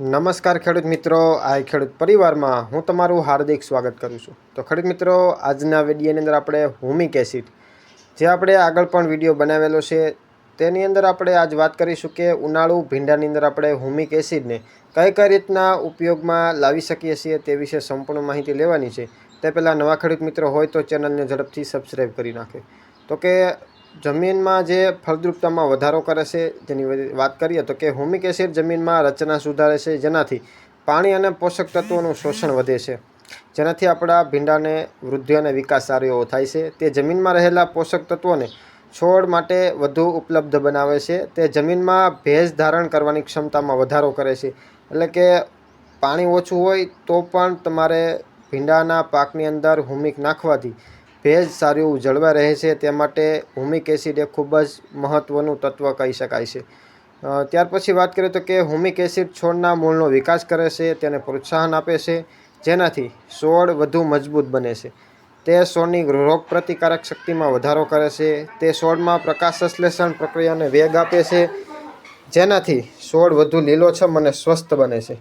નમસ્કાર ખેડૂત મિત્રો, આ ખેડૂત પરિવારમાં હું તમારું હાર્દિક સ્વાગત કરું છું. તો ખેડૂત મિત્રો, આજના વિડીયોની અંદર આપણે હુમિક એસિડ, જે આપણે આગળ પણ વીડિયો બનાવેલો છે, તેની અંદર આપણે આજ વાત કરીશું કે ઉનાળુ ભીંડાની અંદર આપણે હુમિક એસિડને કઈ કઈ રીતના ઉપયોગમાં લાવી શકીએ છીએ તે વિશે સંપૂર્ણ માહિતી લેવાની છે. તે પહેલાં નવા ખેડૂત મિત્રો હોય તો ચેનલને ઝડપથી સબસ્ક્રાઈબ કરી નાખે. તો કે જમીનમાં જે ફળદ્રુપતામાં વધારો કરે છે, જેની વાત કરીએ તો કે હોમિક એસિડ જમીનમાં રચના સુધારે છે, જેનાથી પાણી અને પોષક તત્વોનું શોષણ વધે છે. જેનાથી આપણા ભીંડાને વૃદ્ધિ અને વિકાસ સારો એવો થાય છે. તે જમીનમાં રહેલા પોષક તત્વોને છોડ માટે વધુ ઉપલબ્ધ બનાવે છે. તે જમીનમાં ભેજ ધારણ કરવાની ક્ષમતામાં વધારો કરે છે. એટલે કે પાણી ઓછું હોય તો પણ તમારે ભીંડાના પાકની અંદર હુમિક નાખવાથી ભેજ સારું જળવાઈ રહે છે, તે માટે હુમિક એસિડ એ ખૂબ જ મહત્ત્વનું તત્વ કહી શકાય છે. ત્યાર પછી વાત કરીએ તો કે હુમિક એસિડ છોડના મૂળનો વિકાસ કરે છે, તેને પ્રોત્સાહન આપે છે, જેનાથી છોડ વધુ મજબૂત બને છે. તે છોડની રોગ પ્રતિકારક શક્તિમાં વધારો કરે છે, તે છોડમાં પ્રકાશ સંશ્લેષણ પ્રક્રિયાને વેગ આપે છે, જેનાથી છોડ વધુ લીલોછમ અને સ્વસ્થ બને છે.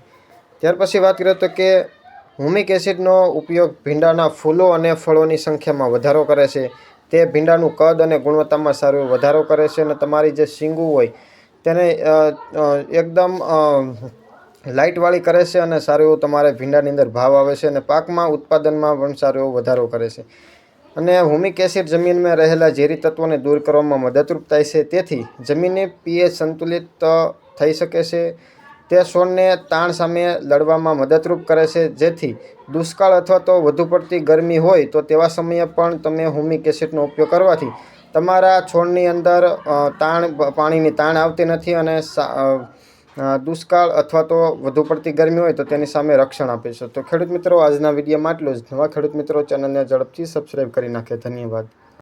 ત્યાર પછી વાત કરીએ તો કે હુમિક એસિડનો ઉપયોગ ભીંડાના ફૂલો અને ફળોની સંખ્યામાં વધારો કરે છે. તે ભીંડાનું કદ અને ગુણવત્તામાં સારો વધારો કરે છે અને તમારી જે શીંગું હોય તેને એકદમ લાઇટવાળી કરે છે અને સારું એવું તમારે ભીંડાની અંદર ભાવ આવે છે અને પાકમાં ઉત્પાદનમાં પણ સારો એવો વધારો કરે છે. અને હુમિક એસિડ જમીનમાં રહેલા ઝેરી તત્વોને દૂર કરવામાં મદદરૂપ થાય છે. તેથી જમીનની પીએચ સંતુલિત થઈ શકે છે તે છોડને તાણ સામે લડવામાં મદદરૂપ કરે છે. જેથી દુષ્કાળ અથવા તો વધુ પડતી ગરમી હોય તો તેવા સમયે પણ તમે હુમિક એસિડનો ઉપયોગ કરવાથી તમારા છોડની અંદર તાણ પાણીની તાણ આવતી નથી અને દુષ્કાળ અથવા તો વધુ પડતી ગરમી હોય તો તેની સામે રક્ષણ આપે છે. તો ખેડૂત મિત્રો, આજના વિડીયોમાં આટલું જ. નવા ખેડૂત મિત્રો, ચેનલને ઝડપથી સબસ્ક્રાઈબ કરી નાખે. ધન્યવાદ.